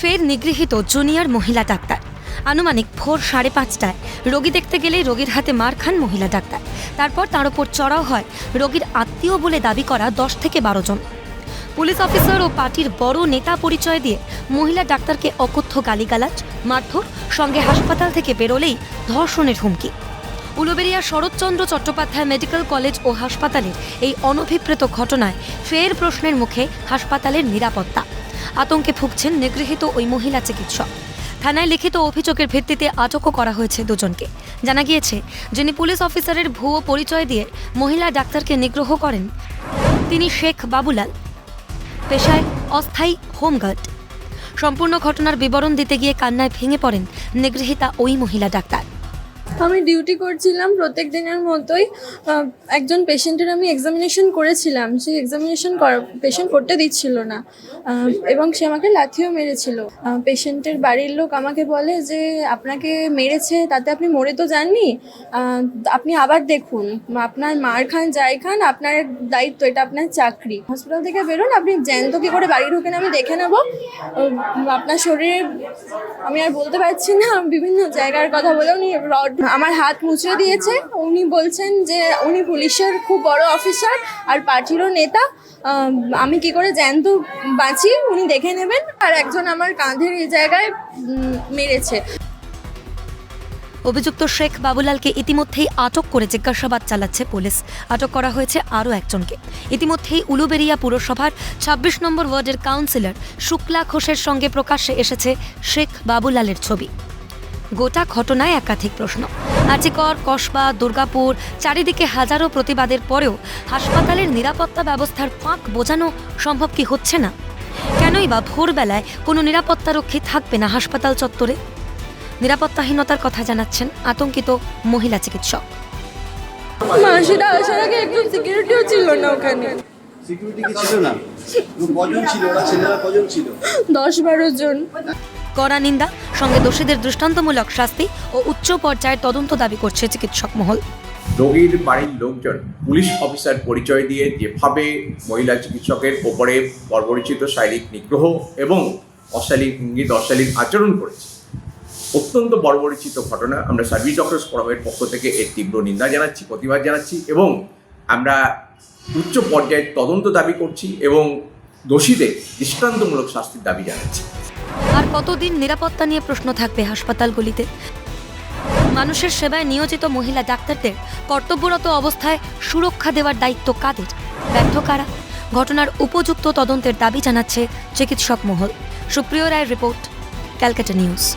ফের নিগৃহীত জুনিয়র মহিলা ডাক্তার। আনুমানিক ভোর সাড়ে পাঁচটায় রোগী দেখতে গেলে রোগীর হাতে মার খান মহিলা ডাক্তার। তারপর তার ওপর চড়াও হয় রোগীর আত্মীয় বলে দাবি করা দশ থেকে বারো জন। পুলিশ অফিসার ও পার্টির বড় নেতা পরিচয় দিয়ে মহিলা ডাক্তারকে অকথ্য গালিগালাজ, মারধর, সঙ্গে হাসপাতাল থেকে বেরোলেই ধর্ষণের হুমকি। উলুবেরিয়া শরৎচন্দ্র চট্টোপাধ্যায় মেডিকেল কলেজ ও হাসপাতালের এই অনভিপ্রেত ঘটনায় ফের প্রশ্নের মুখে হাসপাতালের নিরাপত্তা। আতঙ্কে ভুগছেন নিগৃহীত ওই মহিলা চিকিৎসক। থানায় লিখিত অভিযোগের ভিত্তিতে আটকও করা হয়েছে দুজনকে। জানা গিয়েছে, যিনি পুলিশ অফিসারের ভুয়ো পরিচয় দিয়ে মহিলা ডাক্তারকে নিগ্রহ করেন, তিনি শেখ বাবুলাল। পেশায় অস্থায়ী হোমগার্ড সম্পূর্ণ ঘটনার বিবরণ দিতে গিয়ে কান্নায় ভেঙে পড়েন নিগৃহীতা ওই মহিলা ডাক্তার। আমি ডিউটি করছিলাম প্রত্যেক দিনের মতোই একজন পেশেন্টের আমি এক্সামিনেশন করেছিলাম। সেই এক্সামিনেশন পেশেন্ট করতে দিচ্ছিল না। এবং সে আমাকে লাথিও মেরেছিল। পেশেন্টের বাড়ির লোক আমাকে বলে যে, আপনাকে মেরেছে, তাতে আপনি মরে তো যাননি। আপনি আবার দেখুন। আপনার মার খান, যাই খান, আপনার দায়িত্ব, এটা আপনার চাকরি। হসপিটাল থেকে বেরোন, আপনি জ্যান্ত কী করে বাড়ি ঢোকেন আমি দেখে নেব। আপনার শরীরে, আমি আর বলতে পারছি না, বিভিন্ন জায়গার কথা বলে উনি রড আমার হাত মুচড়ে দিয়েছে। উনি বলছেন যে, উনি পুলিশের খুব বড় অফিসার আর পার্টিরও নেতা। আমি কি করে জ্যান্ত বাঁচি, উনি দেখে নেবেন। আর একজন আমার কাঁধের এই জায়গায় মেরেছে। অভিযুক্ত শেখ বাবুলালকে ইতিমধ্যেই আটক করে জিজ্ঞাসাবাদ চালাচ্ছে পুলিশ। আটক করা হয়েছে আরও একজনকে। ইতিমধ্যেই উলুবেরিয়া পুরসভার ছাব্বিশ নম্বর ওয়ার্ডের কাউন্সিলর শুক্লা ঘোষের সঙ্গে প্রকাশ্যে এসেছে শেখ বাবুলালের ছবি। গোটা ঘটনায় একাধিক প্রশ্ন। আজিকর কসবা দুর্গাপুর চারিদিকে হাজারো প্রতিবাদের পরেও হাসপাতালের নিরাপত্তা ব্যবস্থার ফাঁক বোঝানো সম্ভব কি হচ্ছে না? কেনই বা ভোরবেলায় কোনো নিরাপত্তারক্ষী থাকবে না হাসপাতাল চত্বরে? নিরাপত্তাহীনতার কথা জানাচ্ছেন আতঙ্কিত মহিলা চিকিৎসক। মাসিরা আসার আগে একজন সিকিউরিটিও ছিল না ওখানে। সিকিউরিটি কি ছিল না? কজন ছিল? ওরা ছেলেরা কজন ছিল? দশ বারো জন। কড়া নিন্দা, সঙ্গে দোষীদের দৃষ্টান্তমূলক শাস্তি ও উচ্চ পর্যায়ের তদন্ত দাবি করছে চিকিৎসক মহল। রোগীর বাড়ির লোকজন, পুলিশ অফিসার পরিচয় দিয়ে যেভাবে মহিলা চিকিৎসকের ওপরে বর্বরিচিত শারীরিক নিগ্রহ এবং অশালীন ইঙ্গিত, অশালীন আচরণ করেছে। অত্যন্ত বর্বরিচিত ঘটনা। আমরা সার্ভিস ডক্টরস ফোরামের পক্ষ থেকে এর তীব্র নিন্দা জানাচ্ছি, প্রতিবাদ জানাচ্ছি এবং আমরা উচ্চ পর্যায়ের তদন্ত দাবি করছি এবং দোষীদের দৃষ্টান্তমূলক শাস্তির দাবি জানাচ্ছে। আর কতদিন নিরাপত্তা নিয়ে প্রশ্ন থাকবে হাসপাতালগুলিতে? মানুষের সেবায় নিয়োজিত মহিলা ডাক্তারদের কর্তব্যরত অবস্থায় সুরক্ষা দেওয়ার দায়িত্ব কাদের? ব্যর্থ কারা? ঘটনার উপযুক্ত তদন্তের দাবি জানাচ্ছে চিকিৎসক মহল। সুপ্রিয় রায়ের রিপোর্ট, ক্যালকাটা নিউজ।